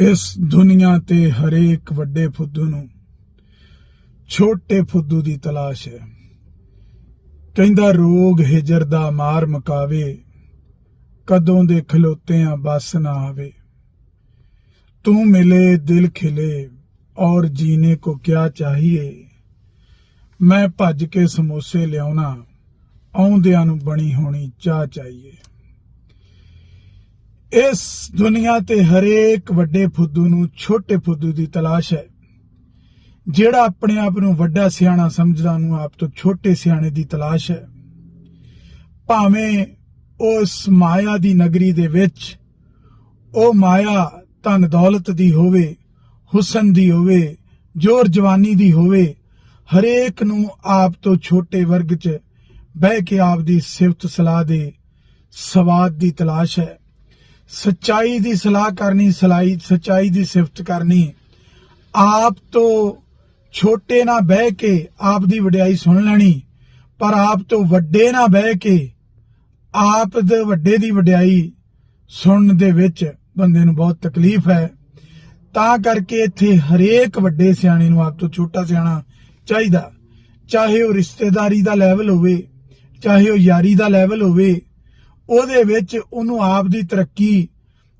ਇਸ ਦੁਨੀਆ ਤੇ ਹਰੇਕ ਵੱਡੇ ਫੁੱਦੂ ਨੂੰ ਛੋਟੇ ਫੁੱਦੂ ਦੀ ਤਲਾਸ਼ ਹੈ। ਕਹਿੰਦਾ, ਰੋਗ ਹਿਜਰ ਦਾ ਮਾਰ ਮਕਾਵੇ, ਕਦੋਂ ਦੇ ਖਲੋਤਿਆਂ ਬਸ ਨਾ ਆਵੇ। ਤੂੰ ਮਿਲੇ, ਦਿਲ ਖਿਲੇ, ਔਰ ਜੀਨੇ ਕੋ ਕਿਆ ਚਾਹੀਏ। ਮੈਂ ਭੱਜ ਕੇ ਸਮੋਸੇ ਲਿਆਉਣਾ, ਆਉਂਦਿਆਂ ਨੂੰ ਬਣੀ ਹੋਣੀ ਚਾਹ ਚਾਹੀਏ। ਇਸ ਦੁਨੀਆ ਤੇ ਹਰੇਕ ਵੱਡੇ ਫੁੱਦੂ ਨੂੰ ਛੋਟੇ ਫੁੱਦੂ ਦੀ ਤਲਾਸ਼ ਹੈ। ਜਿਹੜਾ ਆਪਣੇ ਆਪ ਨੂੰ ਵੱਡਾ ਸਿਆਣਾ ਸਮਝਦਾ, ਉਹਨੂੰ ਆਪ ਤੋਂ ਛੋਟੇ ਸਿਆਣੇ ਦੀ ਤਲਾਸ਼ ਹੈ। ਭਾਵੇਂ ਉਸ ਮਾਇਆ ਦੀ ਨਗਰੀ ਦੇ ਵਿੱਚ ਉਹ ਮਾਇਆ ਧਨ ਦੌਲਤ ਦੀ ਹੋਵੇ, ਹੁਸਨ ਦੀ ਹੋਵੇ, ਜੋਰ ਜਵਾਨੀ ਦੀ ਹੋਵੇ, ਹਰੇਕ ਨੂੰ ਆਪ ਤੋਂ ਛੋਟੇ ਵਰਗ 'ਚ ਬਹਿ ਕੇ ਆਪ ਦੀ ਸਿਫਤ ਸਲਾਹ ਦੇ ਸਵਾਦ ਦੀ ਤਲਾਸ਼ ਹੈ। ਸਚਾਈ ਦੀ ਸਲਾਹ ਕਰਨੀ, ਸਲਾਈ, ਸਚਾਈ ਦੀ ਸਿਫਤ ਕਰਨੀ। ਆਪ ਤੋਂ ਛੋਟੇ ਨਾ ਬਹਿ ਕੇ ਆਪ ਦੀ ਵਡਿਆਈ ਸੁਣ ਲੈਣੀ, ਪਰ ਆਪ ਤੋਂ ਵੱਡੇ ਨਾ ਬਹਿ ਕੇ ਆਪ ਦੇ ਵੱਡੇ ਦੀ ਵਡਿਆਈ ਸੁਣਨ ਦੇ ਵਿੱਚ ਬੰਦੇ ਨੂੰ ਬਹੁਤ ਤਕਲੀਫ ਹੈ। ਤਾਂ ਕਰਕੇ ਇੱਥੇ ਹਰੇਕ ਵੱਡੇ ਸਿਆਣੇ ਨੂੰ ਆਪ ਤੋਂ ਛੋਟਾ ਸਿਆਣਾ ਚਾਹੀਦਾ। ਚਾਹੇ ਉਹ ਰਿਸ਼ਤੇਦਾਰੀ ਦਾ ਲੈਵਲ ਹੋਵੇ, ਚਾਹੇ ਉਹ ਯਾਰੀ ਦਾ ਲੈਵਲ ਹੋਵੇ ਉਹਦੇ ਵਿੱਚ ਉਹਨੂੰ ਆਪ ਦੀ ਤਰੱਕੀ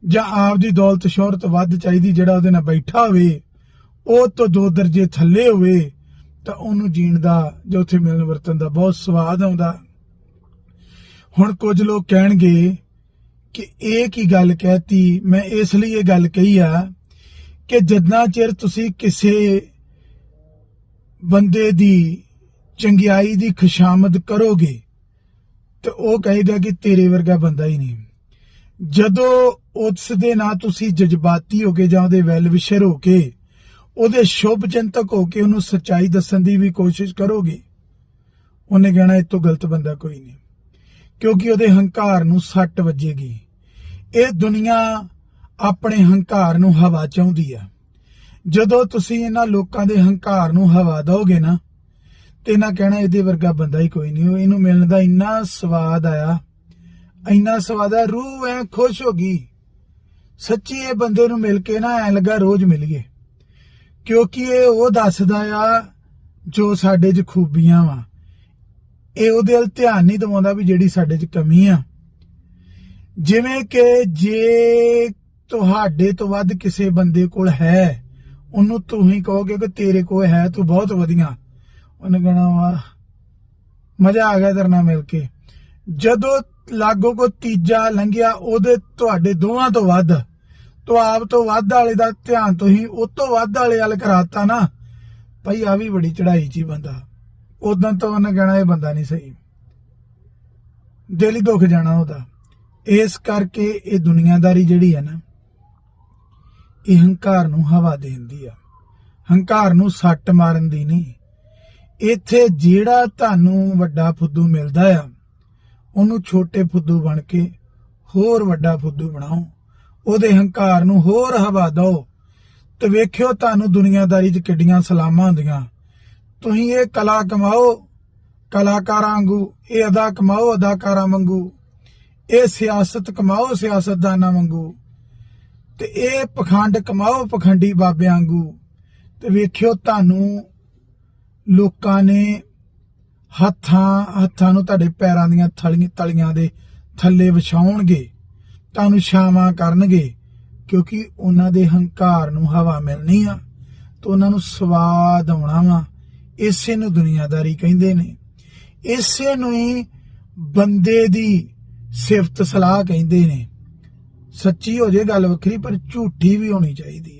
ਜਾਂ ਆਪ ਦੀ ਦੌਲਤ ਸ਼ੋਹਰਤ ਵੱਧ ਚਾਹੀਦੀ ਜਿਹੜਾ ਉਹਦੇ ਨਾਲ ਬੈਠਾ ਹੋਵੇ, ਉਹ ਤੋਂ ਦੋ ਦਰਜੇ ਥੱਲੇ ਹੋਵੇ, ਤਾਂ ਉਹਨੂੰ ਜੀਣ ਦਾ ਜੋ ਉੱਥੇ ਮਿਲਣ ਵਰਤਨ ਦਾ ਬਹੁਤ ਸਵਾਦ ਆਉਂਦਾ। ਹੁਣ ਕੁਝ ਲੋਕ ਕਹਿਣਗੇ ਕਿ ਇਹ ਕੀ ਗੱਲ ਕਹਿਤੀ? ਮੈਂ ਇਸ ਲਈ ਇਹ ਗੱਲ ਕਹੀ ਆ ਕਿ ਜਿੰਨਾ ਚਿਰ ਤੁਸੀਂ ਕਿਸੇ ਬੰਦੇ ਦੀ ਚੰਗਿਆਈ ਦੀ ਖੁਸ਼ਾਮਦ ਕਰੋਗੇ ਤੇ ਉਹ ਕਹੇਗਾ ਕਿ ਤੇਰੇ ਵਰਗਾ ਬੰਦਾ ਹੀ ਨਹੀਂ। ਜਦੋਂ ਉਸ ਦੇ ਨਾਲ ਤੁਸੀਂ ਜਜ਼ਬਾਤੀ ਹੋ ਕੇ ਜਾਂ ਉਹਦੇ ਵੈਲ ਹੋ ਕੇ, ਉਹਦੇ ਸ਼ੁਭ ਚਿੰਤਕ ਹੋ ਕੇ ਉਹਨੂੰ ਸੱਚਾਈ ਦੱਸਣ ਦੀ ਵੀ ਕੋਸ਼ਿਸ਼ ਕਰੋਗੇ, ਉਹਨੇ ਕਹਿਣਾ ਇਹ ਤੋਂ ਗਲਤ ਬੰਦਾ ਕੋਈ ਨਹੀਂ। ਕਿਉਂਕਿ ਉਹਦੇ ਹੰਕਾਰ ਨੂੰ ਸੱਟ ਵੱਜੇਗੀ। ਇਹ ਦੁਨੀਆ ਆਪਣੇ ਹੰਕਾਰ ਨੂੰ ਹਵਾ ਚਾਹੁੰਦੀ ਆ। ਜਦੋਂ ਤੁਸੀਂ ਇਹਨਾਂ ਲੋਕਾਂ ਦੇ ਹੰਕਾਰ ਨੂੰ ਹਵਾ ਦਿਓਗੇ ਨਾ ਤੇ ਨਾ ਕਹਿਣਾ ਇਹਦੇ ਵਰਗਾ ਬੰਦਾ ਹੀ ਕੋਈ ਨਹੀਂ, ਉਹ ਇਹਨੂੰ ਮਿਲਣ ਦਾ ਇੰਨਾ ਸਵਾਦ ਆਇਆ, ਇੰਨਾ ਸਵਾਦ ਆ ਰੂਹ ਐ ਖੁਸ਼ ਹੋ ਗਈ। ਸੱਚੀ ਇਹ ਬੰਦੇ ਨੂੰ ਮਿਲ ਕੇ ਨਾ ਐ ਲੱਗਾ ਰੋਜ਼ ਮਿਲੀਏ ਕਿਉਂਕਿ ਇਹ ਉਹ ਦੱਸਦਾ ਆ ਜੋ ਸਾਡੇ 'ਚ ਖੂਬੀਆਂ ਵਾ। ਇਹ ਉਹਦੇ ਵੱਲ ਧਿਆਨ ਨਹੀਂ ਦਵਾਉਂਦਾ ਵੀ ਜਿਹੜੀ ਸਾਡੇ 'ਚ ਕਮੀ ਆ। ਜਿਵੇਂ ਕਿ ਜੇ ਤੁਹਾਡੇ ਤੋਂ ਵੱਧ ਕਿਸੇ ਬੰਦੇ ਕੋਲ ਹੈ, ਉਹਨੂੰ ਤੁਸੀਂ ਕਹੋਗੇ ਕਿ ਤੇਰੇ ਕੋਲ ਹੈ, ਤੂੰ ਬਹੁਤ ਵਧੀਆ। ਉਹਨੇ ਕਹਿਣਾ ਵਾ, ਮਜ਼ਾ ਆ ਗਿਆ ਤੇਰੇ ਨਾਲ ਮਿਲ ਕੇ। ਜਦੋਂ ਲਾਗੋ ਕੋ ਤੀਜਾ ਲੰਘਿਆ, ਉਹਦੇ ਤੁਹਾਡੇ ਦੋਵਾਂ ਤੋਂ ਵੱਧ, ਤੋਂ ਆਪ ਤੋਂ ਵੱਧ ਵਾਲੇ ਦਾ ਧਿਆਨ ਤੁਸੀਂ ਉਹ ਤੋਂ ਵੱਧ ਵਾਲੇ ਵੱਲ ਕਰਾਤਾ ਨਾ। ਭਾਈ ਆ ਵੀ ਬੜੀ ਚੜਾਈ 'ਚ ਬੰਦਾ। ਉਦੋਂ ਤੋਂ ਉਹਨੇ ਕਹਿਣਾ ਇਹ ਬੰਦਾ ਨਹੀਂ ਸਹੀ। ਦਿਲ ਹੀ ਦੁੱਖ ਜਾਣਾ ਉਹਦਾ। ਇਸ ਕਰਕੇ ਇਹ ਦੁਨੀਆਦਾਰੀ ਜਿਹੜੀ ਹੈ ਨਾ, ਇਹ ਹੰਕਾਰ ਨੂੰ ਹਵਾ ਦੇਣ ਦੀ ਆ। ਹੰਕਾਰ ਨੂੰ ਸੱਟ ਮਾਰਨ ਦੀ ਨਹੀਂ। ਇੱਥੇ ਜਿਹੜਾ ਤੁਹਾਨੂੰ ਵੱਡਾ ਫੁੱਦੂ ਮਿਲਦਾ ਆ, ਉਹਨੂੰ ਛੋਟੇ ਫੁੱਦੂ ਬਣ ਕੇ ਹੋਰ ਵੱਡਾ ਫੁੱਦੂ ਬਣਾਓ। ਉਹਦੇ ਹੰਕਾਰ ਨੂੰ ਹੋਰ ਹਵਾ ਦਿਓ। ਤੇ ਵੇਖਿਓ ਤੁਹਾਨੂੰ ਦੁਨੀਆਦਾਰੀ 'ਚ ਕਿੱਡੀਆਂ ਸਲਾਮਾਂ ਹੁੰਦੀਆਂ ਤੁਸੀਂ ਇਹ ਕਲਾ ਕਮਾਓ, ਕਲਾਕਾਰਾਂ ਵਾਂਗੂ, ਇਹ ਅਦਾ ਕਮਾਓ, ਅਦਾਕਾਰਾਂ ਵਾਂਗੂ। ਇਹ ਸਿਆਸਤ ਕਮਾਓ, ਸਿਆਸਤਦਾਨਾਂ ਵਾਂਗੂ। ਤੇ ਇਹ ਪਖੰਡ ਕਮਾਓ, ਪਖੰਡੀ ਬਾਬਿਆਂ ਵਾਂਗੂ। ਤੇ ਵੇਖਿਓ ਤੁਹਾਨੂੰ ਲੋਕਾਂ ਨੇ ਹੱਥਾਂ ਹੱਥਾਂ ਨੂੰ ਤੁਹਾਡੇ ਪੈਰਾਂ ਦੀਆਂ ਥਲੀਆਂ, ਤਲੀਆਂ ਦੇ ਥੱਲੇ ਵਿਛਾਉਣਗੇ, ਤੁਹਾਨੂੰ ਛਾਵਾਂ ਕਰਨਗੇ, ਕਿਉਂਕਿ ਉਹਨਾਂ ਦੇ ਹੰਕਾਰ ਨੂੰ ਹਵਾ ਮਿਲਣੀ ਆ ਤੇ ਉਹਨਾਂ ਨੂੰ ਸਵਾਦ ਆਉਣਾ ਵਾ। ਇਸੇ ਨੂੰ ਦੁਨੀਆਦਾਰੀ ਕਹਿੰਦੇ ਨੇ। ਇਸੇ ਨੂੰ ਹੀ ਬੰਦੇ ਦੀ ਸਿਫਤ ਸਲਾਹ ਕਹਿੰਦੇ ਨੇ। ਸੱਚੀ ਹੋ ਜੇ ਗੱਲ ਵੱਖਰੀ, ਪਰ ਝੂਠੀ ਵੀ ਹੋਣੀ ਚਾਹੀਦੀ ਹੈ